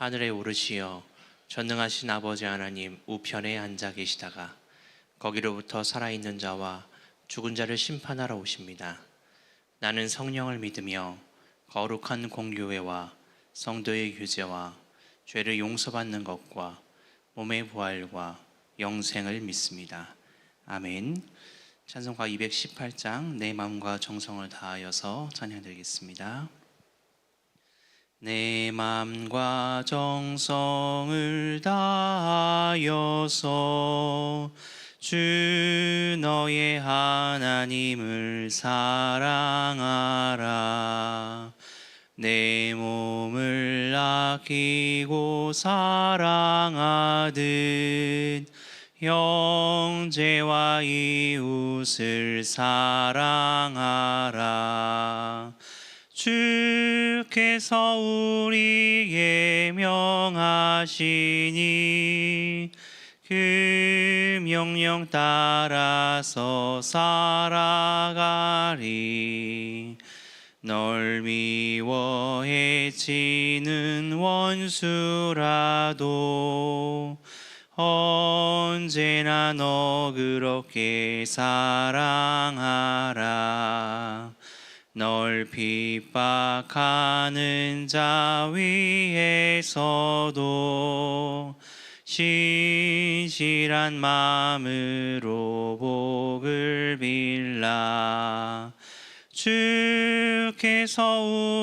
하늘에 오르시어 전능하신 아버지 하나님 우편에 앉아 계시다가 거기로부터 살아있는 자와 죽은 자를 심판하러 오십니다. 나는 성령을 믿으며 거룩한 공교회와 성도의 규제와 죄를 용서받는 것과 몸의 부활과 영생을 믿습니다. 아멘. 찬송가 218장 내 마음과 정성을 다하여서 찬양드리겠습니다. 내 마음과 정성을 다하여서 주 너의 하나님을 사랑하라. 내 몸을 아끼고 사랑하듯 형제와 이웃을 사랑하라 주께서 우리에게 명하시니 그 명령 따라서 살아가리. 널 미워해 치는 원수라도 언제나 너 그렇게 사랑하라 널 핍박하는 자 위에서도 신실한 마음으로 복을 빌라. 주께서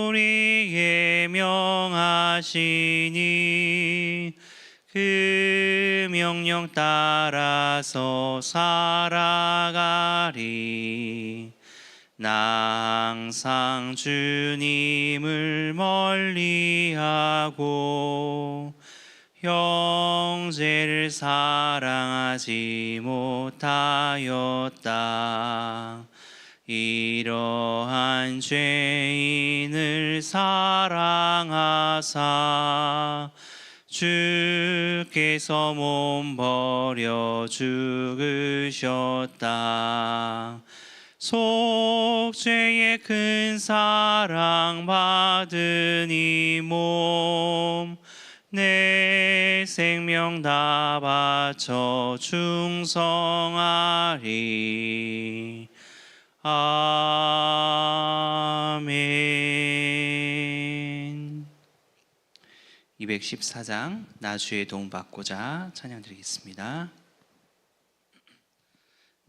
우리에게 명하시니 그 명령 따라서 살아가리 나 항상 주님을 멀리하고 형제를 사랑하지 못하였다. 이러한 죄인을 사랑하사 주께서 몸 버려 죽으셨다. 속죄의 큰 사랑 받은 이 몸, 내 생명 다 바쳐 충성하리. 아멘. 214장 나주의 도움 받고자 찬양 드리겠습니다.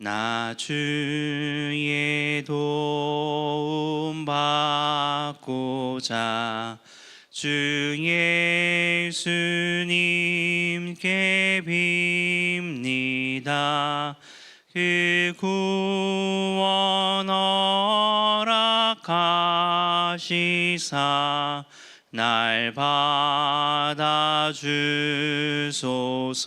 나 주의 도움 받고자 주 예수님께 빕니다. 그 구원 허락하시사 날 받아 주소서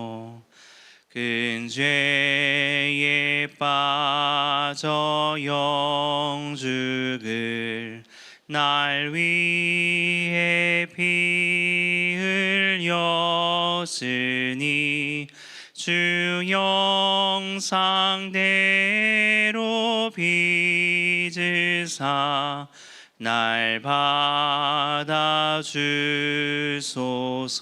죄에 빠져 영죽을 날 위해 피 흘렸으니 주 영상대로 빚으사 날 받아 주소서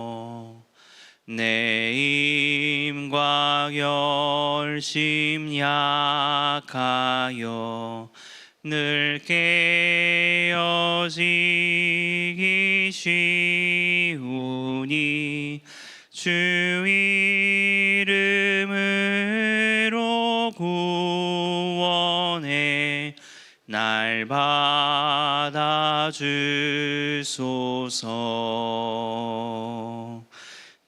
내 힘과 열심 약하여 늘 깨어지기 쉬우니 주 이름으로 구원해 날 받아주소서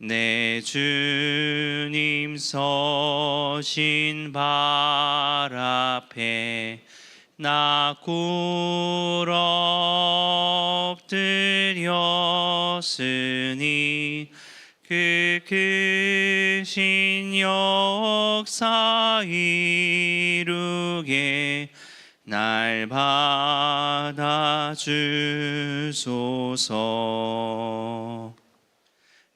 내 주님 서신 발 앞에 나 꿇엎드렸으니 그 크신 역사 이루게 날 받아주소서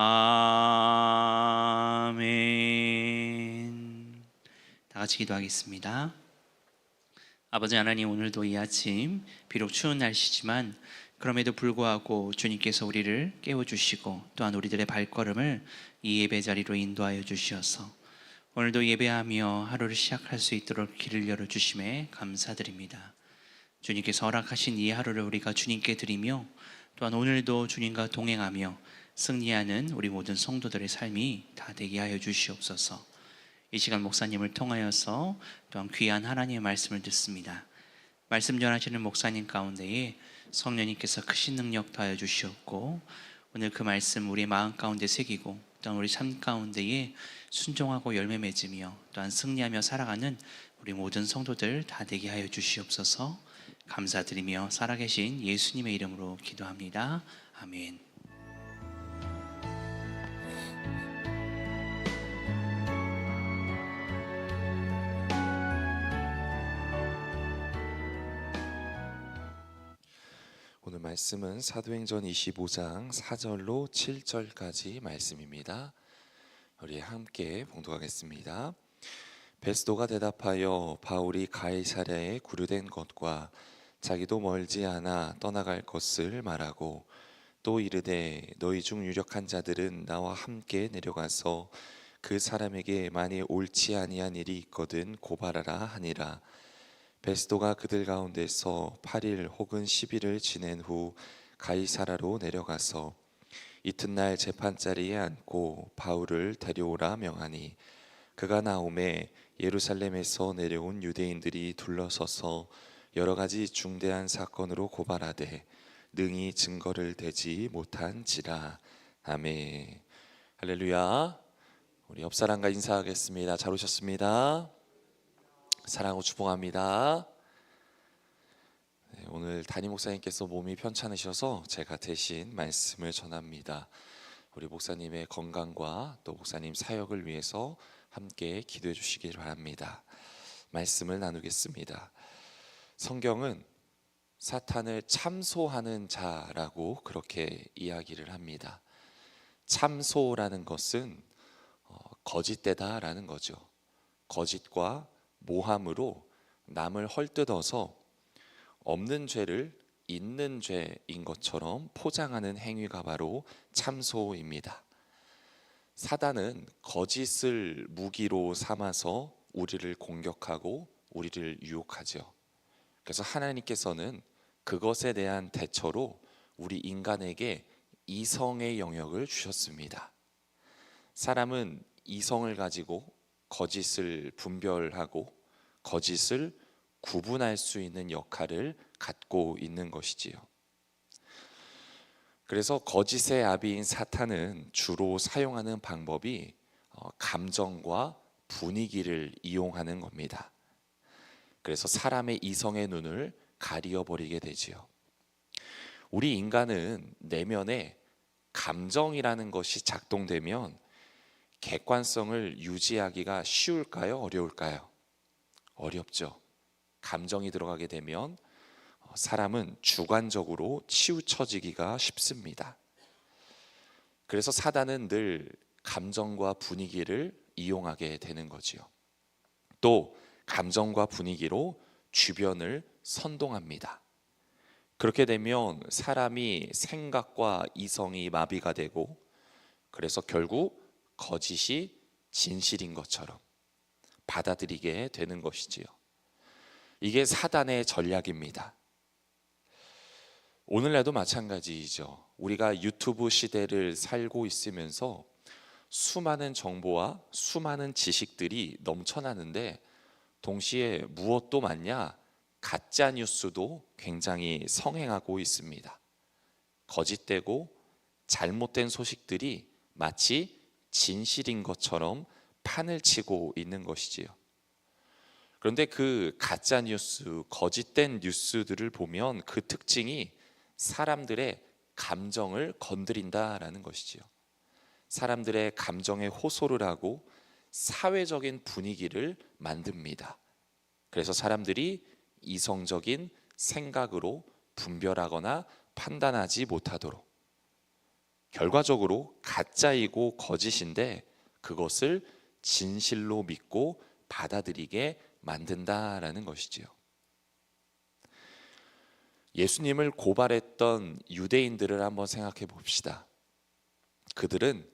아멘. 다 같이 기도하겠습니다. 아버지 하나님 오늘도 이 아침 비록 추운 날씨지만 그럼에도 불구하고 주님께서 우리를 깨워 주시고 또한 우리들의 발걸음을 이 예배 자리로 인도하여 주시어서 오늘도 예배하며 하루를 시작할 수 있도록 길을 열어 주심에 감사드립니다. 주님께서 허락하신 이 하루를 우리가 주님께 드리며 또한 오늘도 주님과 동행하며 승리하는 우리 모든 성도들의 삶이 다 되게 하여 주시옵소서. 이 시간 목사님을 통하여서 또한 귀한 하나님의 말씀을 듣습니다. 말씀 전하시는 목사님 가운데에 성령님께서 크신 능력 더하여 주시옵고 오늘 그 말씀 우리 마음 가운데 새기고 또한 우리 삶 가운데에 순종하고 열매 맺으며 또한 승리하며 살아가는 우리 모든 성도들 다 되게 하여 주시옵소서. 감사드리며 살아계신 예수님의 이름으로 기도합니다. 아멘. 말씀은 사도행전 25장 4절로 7절까지 말씀입니다. 우리 함께 봉독하겠습니다. 베스도가 대답하여 바울이 가이사랴에 구류된 것과 자기도 멀지 않아 떠나갈 것을 말하고 또 이르되 너희 중 유력한 자들은 나와 함께 내려가서 그 사람에게 만일 옳지 아니한 일이 있거든 고발하라 하니라. 베스도가 그들 가운데서 8일 혹은 10일을 지낸 후 가이사라로 내려가서 이튿날 재판자리에 앉고 바울을 데려오라 명하니 그가 나오매 예루살렘에서 내려온 유대인들이 둘러서서 여러 가지 중대한 사건으로 고발하되 능히 증거를 대지 못한지라. 아멘. 할렐루야. 우리 옆 사람과 인사하겠습니다. 잘 오셨습니다 사랑하고 축복합니다. 네, 오늘 담임 목사님께서 몸이 편찮으셔서 제가 대신 말씀을 전합니다. 우리 목사님의 건강과 또 목사님 사역을 위해서 함께 기도해 주시길 바랍니다. 말씀을 나누겠습니다. 성경은 사탄을 참소하는 자라고 그렇게 이야기를 합니다. 참소라는 것은 어, 거짓되다라는 거죠. 거짓과 모함으로 남을 헐뜯어서 없는 죄를 있는 죄인 것처럼 포장하는 행위가 바로 참소입니다. 사단은 거짓을 무기로 삼아서 우리를 공격하고 우리를 유혹하죠. 그래서 하나님께서는 그것에 대한 대처로 우리 인간에게 이성의 영역을 주셨습니다. 사람은 이성을 가지고 거짓을 분별하고 거짓을 구분할 수 있는 역할을 갖고 있는 것이지요. 그래서 거짓의 아비인 사탄은 주로 사용하는 방법이 어, 감정과 분위기를 이용하는 겁니다. 그래서 사람의 이성의 눈을 가리어 버리게 되지요. 우리 인간은 내면에 감정이라는 것이 작동되면 객관성을 유지하기가 쉬울까요? 어려울까요? 어렵죠. 감정이 들어가게 되면 어, 사람은 주관적으로 치우쳐지기가 쉽습니다. 그래서 사단은 늘 감정과 분위기를 이용하게 되는 거지요. 또 감정과 분위기로 주변을 선동합니다. 그렇게 되면 사람이 생각과 이성이 마비가 되고 그래서 결국 거짓이 진실인 것처럼 받아들이게 되는 것이지요. 이게 사단의 전략입니다. 오늘날도 마찬가지이죠. 우리가 유튜브 시대를 살고 있으면서 수많은 정보와 수많은 지식들이 넘쳐나는데 동시에 무엇도 많냐? 가짜 뉴스도 굉장히 성행하고 있습니다. 거짓되고 잘못된 소식들이 마치 진실인 것처럼 판을 치고 있는 것이지요. 그런데 그 가짜 뉴스, 거짓된 뉴스들을 보면 그 특징이 사람들의 감정을 건드린다라는 것이지요. 사람들의 감정에 호소를 하고 사회적인 분위기를 만듭니다. 그래서 사람들이 이성적인 생각으로 분별하거나 판단하지 못하도록 결과적으로 가짜이고 거짓인데 그것을 진실로 믿고 받아들이게 만든다라는 것이지요. 예수님을 고발했던 유대인들을 한번 생각해 봅시다. 그들은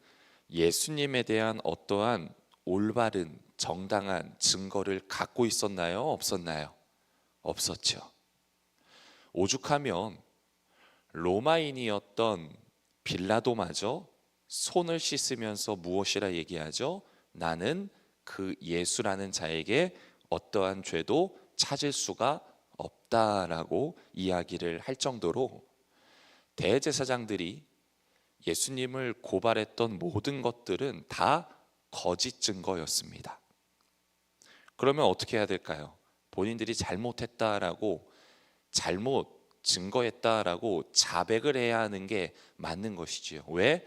예수님에 대한 어떠한 올바른 정당한 증거를 갖고 있었나요? 없었나요? 없었죠. 오죽하면 로마인이었던 빌라도마저 손을 씻으면서 무엇이라 얘기하죠? 나는 그 예수라는 자에게 어떠한 죄도 찾을 수가 없다라고 이야기를 할 정도로 대제사장들이 예수님을 고발했던 모든 것들은 다 거짓 증거였습니다. 그러면 어떻게 해야 될까요? 본인들이 잘못했다라고 잘못 증거했다라고 자백을 해야 하는 게 맞는 것이지요. 왜?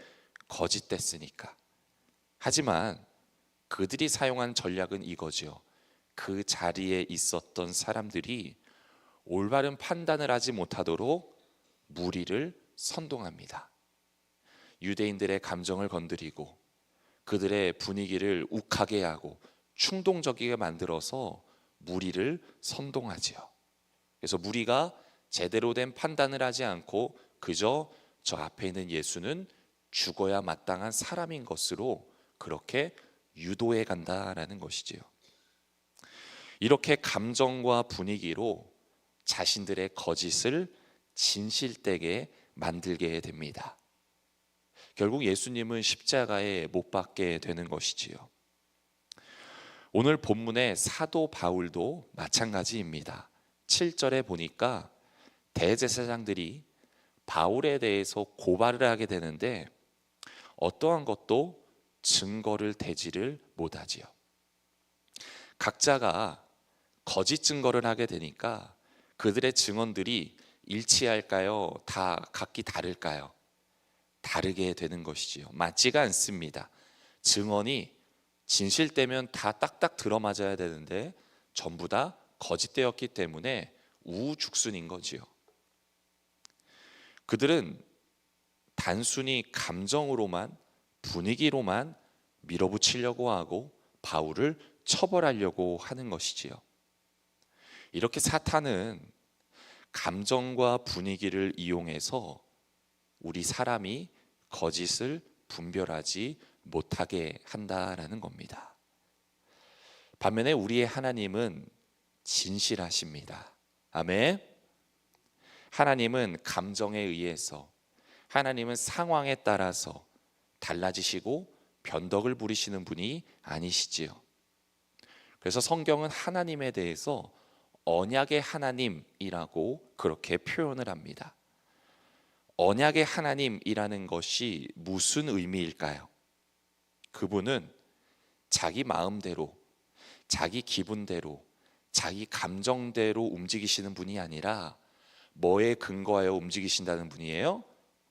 거짓됐으니까. 하지만 그들이 사용한 전략은 이거지요. 그 자리에 있었던 사람들이 올바른 판단을 하지 못하도록 무리를 선동합니다. 유대인들의 감정을 건드리고 그들의 분위기를 욱하게 하고 충동적이게 만들어서 무리를 선동하지요. 그래서 무리가 제대로 된 판단을 하지 않고 그저 저 앞에 있는 예수는 죽어야 마땅한 사람인 것으로 그렇게 유도해 간다라는 것이지요. 이렇게 감정과 분위기로 자신들의 거짓을 진실되게 만들게 됩니다. 결국 예수님은 십자가에 못 박게 되는 것이지요. 오늘 본문의 사도 바울도 마찬가지입니다. 7절에 보니까 대제사장들이 바울에 대해서 고발을 하게 되는데 어떠한 것도 증거를 대지를 못하지요. 각자가 거짓 증거를 하게 되니까 그들의 증언들이 일치할까요? 다 각기 다를까요? 다르게 되는 것이지요. 맞지가 않습니다. 증언이 진실되면 다 딱딱 들어맞아야 되는데 전부 다 거짓되었기 때문에 우죽순인 거지요. 그들은 단순히 감정으로만 분위기로만 밀어붙이려고 하고 바울을 처벌하려고 하는 것이지요. 이렇게 사탄은 감정과 분위기를 이용해서 우리 사람이 거짓을 분별하지 못하게 한다라는 겁니다. 반면에 우리의 하나님은 진실하십니다. 아멘. 하나님은 감정에 의해서 하나님은 상황에 따라서 달라지시고 변덕을 부리시는 분이 아니시지요. 그래서 성경은 하나님에 대해서 언약의 하나님이라고 그렇게 표현을 합니다. 언약의 하나님이라는 것이 무슨 의미일까요? 그분은 자기 마음대로, 자기 기분대로, 자기 감정대로 움직이시는 분이 아니라 뭐에 근거하여 움직이신다는 분이에요?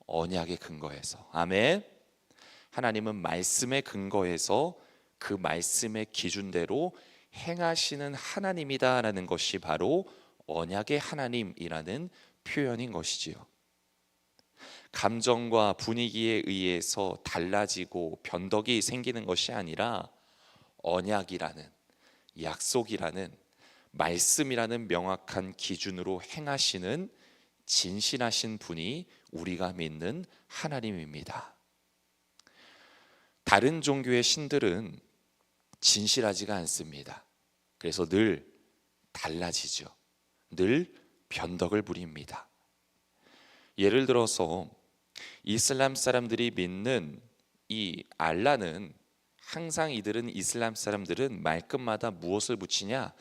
언약에 근거해서. 아멘. 하나님은 말씀에 근거해서 그 말씀의 기준대로 행하시는 하나님이다라는 것이 바로 언약의 하나님이라는 표현인 것이지요. 감정과 분위기에 의해서 달라지고 변덕이 생기는 것이 아니라 언약이라는 약속이라는 말씀이라는 명확한 기준으로 행하시는 진실하신 분이 우리가 믿는 하나님입니다. 다른 종교의 신들은 진실하지가 않습니다. 그래서 늘 달라지죠. 늘 변덕을 부립니다. 예를 들어서 이슬람 사람들이 믿는 이 알라는 항상 이들은 이슬람 사람들은 말끝마다 무엇을 붙이냐?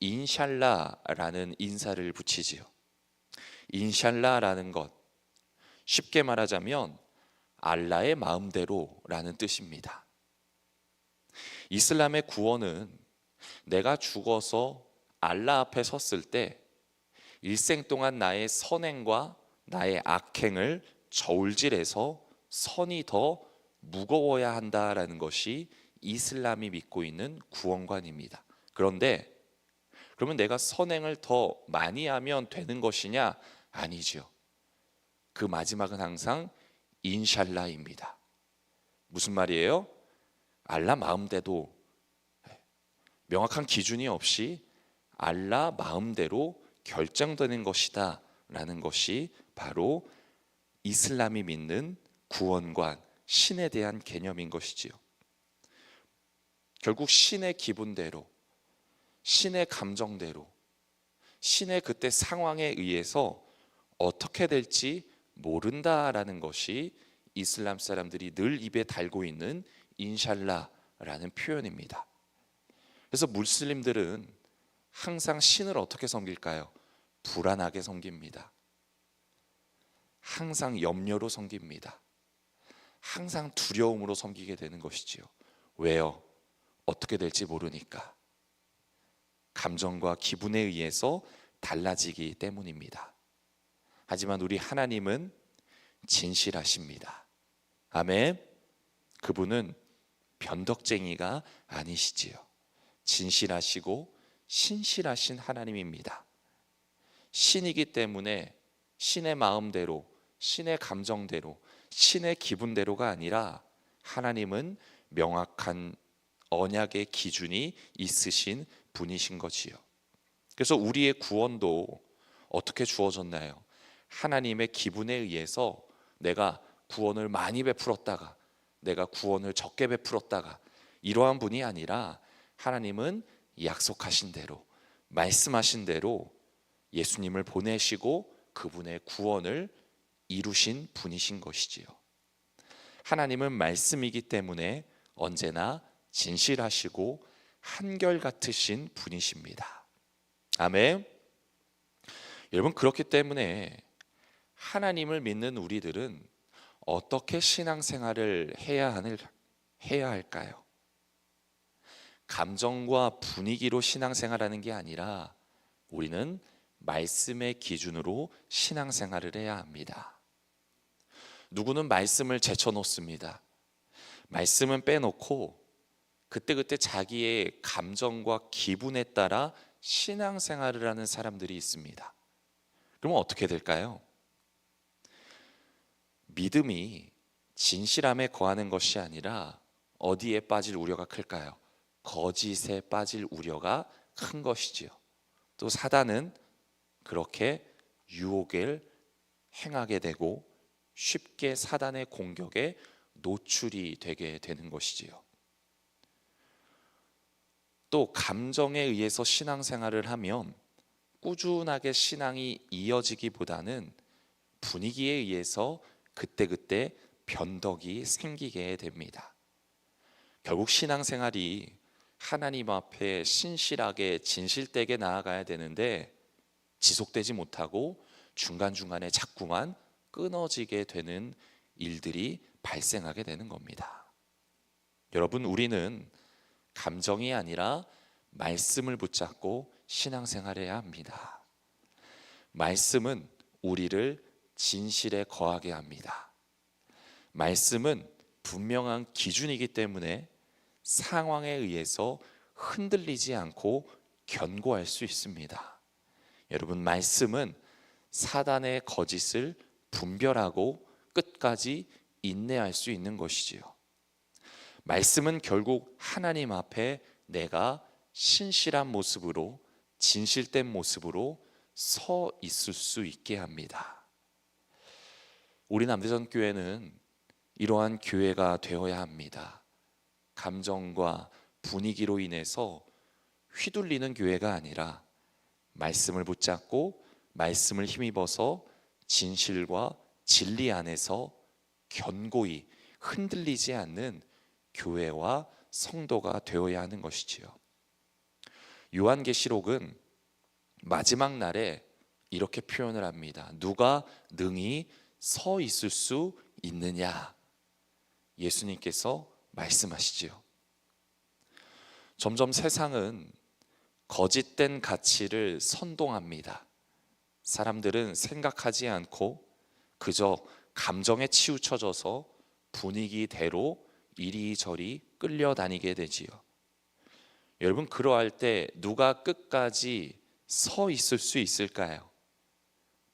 인샬라라는 인사를 붙이지요. 인샬라라는 것 쉽게 말하자면 알라의 마음대로라는 뜻입니다. 이슬람의 구원은 내가 죽어서 알라 앞에 섰을 때 일생 동안 나의 선행과 나의 악행을 저울질해서 선이 더 무거워야 한다라는 것이 이슬람이 믿고 있는 구원관입니다. 그런데 그러면 내가 선행을 더 많이 하면 되는 것이냐? 아니죠. 그 마지막은 항상 인샬라입니다. 무슨 말이에요? 알라 마음대로 명확한 기준이 없이 알라 마음대로 결정되는 것이다 라는 것이 바로 이슬람이 믿는 구원관 신에 대한 개념인 것이지요. 결국 신의 기분대로 신의 감정대로 신의 그때 상황에 의해서 어떻게 될지 모른다라는 것이 이슬람 사람들이 늘 입에 달고 있는 인샬라라는 표현입니다. 그래서 무슬림들은 항상 신을 어떻게 섬길까요? 불안하게 섬깁니다. 항상 염려로 섬깁니다. 항상 두려움으로 섬기게 되는 것이지요. 왜요? 어떻게 될지 모르니까. 감정과 기분에 의해서 달라지기 때문입니다. 하지만 우리 하나님은 진실하십니다. 아멘. 그분은 변덕쟁이가 아니시지요. 진실하시고 신실하신 하나님입니다. 신이기 때문에 신의 마음대로, 신의 감정대로, 신의 기분대로가 아니라 하나님은 명확한 언약의 기준이 있으신 분이신 거지요. 그래서 우리의 구원도 어떻게 주어졌나요? 하나님의 기분에 의해서 내가 구원을 많이 베풀었다가 내가 구원을 적게 베풀었다가 이러한 분이 아니라 하나님은 약속하신 대로 말씀하신 대로 예수님을 보내시고 그분의 구원을 이루신 분이신 것이지요. 하나님은 말씀이기 때문에 언제나 진실하시고 한결같으신 분이십니다. 아멘. 여러분 그렇기 때문에 하나님을 믿는 우리들은 어떻게 신앙생활을 해야 하는 해야 할까요? 감정과 분위기로 신앙생활하는 게 아니라 우리는 말씀의 기준으로 신앙생활을 해야 합니다. 누구는 말씀을 제쳐놓습니다. 말씀은 빼놓고 그때그때 자기의 감정과 기분에 따라 신앙생활을 하는 사람들이 있습니다. 그러면 어떻게 될까요? 믿음이 진실함에 거하는 것이 아니라 어디에 빠질 우려가 클까요? 거짓에 빠질 우려가 큰 것이지요. 또 사단은 그렇게 유혹을 행하게 되고 쉽게 사단의 공격에 노출이 되게 되는 것이지요. 또 감정에 의해서 신앙생활을 하면 꾸준하게 신앙이 이어지기보다는 분위기에 의해서 그때그때 변덕이 생기게 됩니다. 결국 신앙생활이 하나님 앞에 신실하게 진실되게 나아가야 되는데 지속되지 못하고 중간중간에 자꾸만 끊어지게 되는 일들이 발생하게 되는 겁니다. 여러분, 우리는 감정이 아니라 말씀을 붙잡고 신앙생활해야 합니다. 말씀은 우리를 진실에 거하게 합니다. 말씀은 분명한 기준이기 때문에 상황에 의해서 흔들리지 않고 견고할 수 있습니다. 여러분, 말씀은 사단의 거짓을 분별하고 끝까지 인내할 수 있는 것이지요. 말씀은 결국 하나님 앞에 내가 신실한 모습으로 진실된 모습으로 서 있을 수 있게 합니다. 우리 남대전 교회는 이러한 교회가 되어야 합니다. 감정과 분위기로 인해서 휘둘리는 교회가 아니라 말씀을 붙잡고 말씀을 힘입어서 진실과 진리 안에서 견고히 흔들리지 않는 교회와 성도가 되어야 하는 것이지요. 요한계시록은 마지막 날에 이렇게 표현을 합니다. 누가 능히 서 있을 수 있느냐? 예수님께서 말씀하시지요. 점점 세상은 거짓된 가치를 선동합니다. 사람들은 생각하지 않고 그저 감정에 치우쳐져서 분위기대로 이리저리 끌려다니게 되지요. 여러분 그러할 때 누가 끝까지 서 있을 수 있을까요?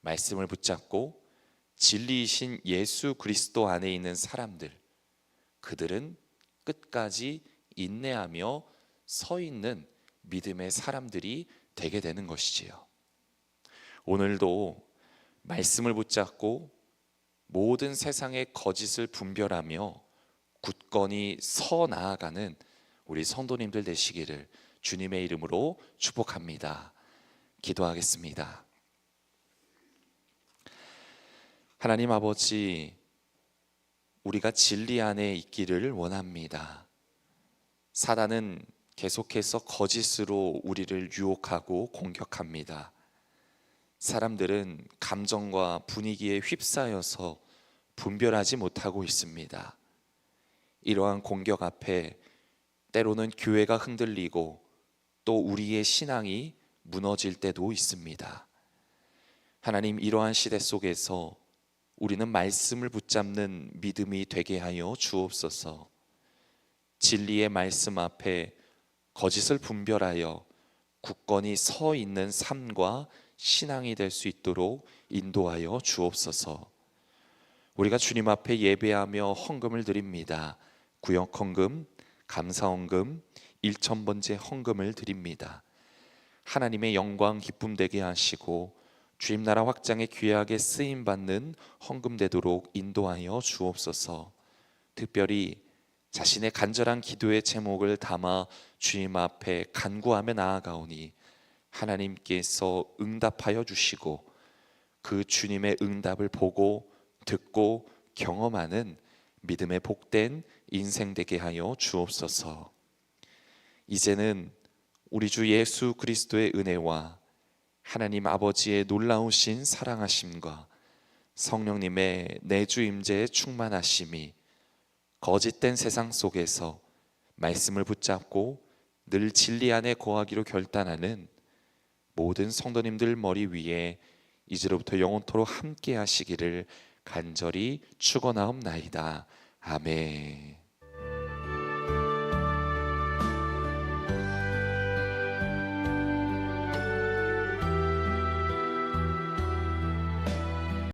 말씀을 붙잡고 진리이신 예수 그리스도 안에 있는 사람들 그들은 끝까지 인내하며 서 있는 믿음의 사람들이 되게 되는 것이지요. 오늘도 말씀을 붙잡고 모든 세상의 거짓을 분별하며 굳건히 서 나아가는 우리 성도님들 되시기를 주님의 이름으로 축복합니다. 기도하겠습니다. 하나님 아버지, 우리가 진리 안에 있기를 원합니다. 사단은 계속해서 거짓으로 우리를 유혹하고 공격합니다. 사람들은 감정과 분위기에 휩싸여서 분별하지 못하고 있습니다. 이러한 공격 앞에 때로는 교회가 흔들리고 또 우리의 신앙이 무너질 때도 있습니다. 하나님 이러한 시대 속에서 우리는 말씀을 붙잡는 믿음이 되게 하여 주옵소서. 진리의 말씀 앞에 거짓을 분별하여 굳건히 서 있는 삶과 신앙이 될 수 있도록 인도하여 주옵소서. 우리가 주님 앞에 예배하며 헌금을 드립니다. 구역 헌금, 감사 헌금, 일천 번째 헌금을 드립니다. 하나님의 영광 기쁨 되게 하시고 주님 나라 확장에 귀하게 쓰임 받는 헌금 되도록 인도하여 주옵소서. 특별히 자신의 간절한 기도의 제목을 담아 주님 앞에 간구하며 나아가오니 하나님께서 응답하여 주시고 그 주님의 응답을 보고 듣고 경험하는 믿음의 복된 인생 되게 하여 주옵소서. 이제는 우리 주 예수 그리스도의 은혜와 하나님 아버지의 놀라우신 사랑하심과 성령님의 내주 임재의 충만하심이 거짓된 세상 속에서 말씀을 붙잡고 늘 진리 안에 거하기로 결단하는 모든 성도님들 머리 위에 이제로부터 영원토록 함께 하시기를 간절히 축원하옵나이다. 아멘.